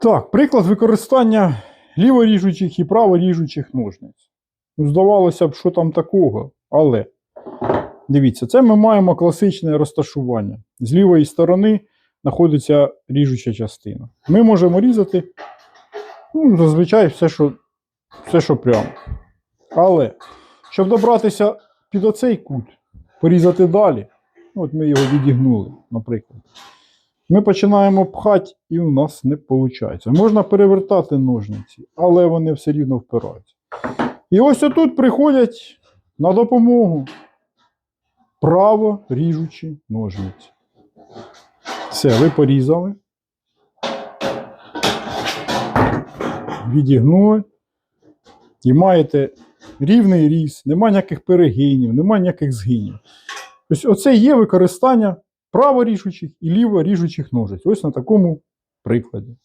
Так, приклад використання ліворіжучих і праворіжучих ножниць. Ну, здавалося б, що там такого, але дивіться, це ми маємо класичне розташування. З лівої сторони знаходиться ріжуча частина. Ми можемо різати ну, зазвичай все, що, все, що прямо. Але щоб добратися під оцей кут, порізати далі, ну, от ми його відігнули, наприклад. Ми починаємо пхати, і у нас не виходить. Можна перевертати ножниці, але вони все рівно впираються. І ось отут приходять на допомогу право ріжучі ножниці. Все, ви порізали. Відігнули. І маєте рівний різ, немає ніяких перегинів, немає ніяких згинів. Тобто, оце є використання праворіжучих і ліворіжучих ножиць. Ось на такому прикладі.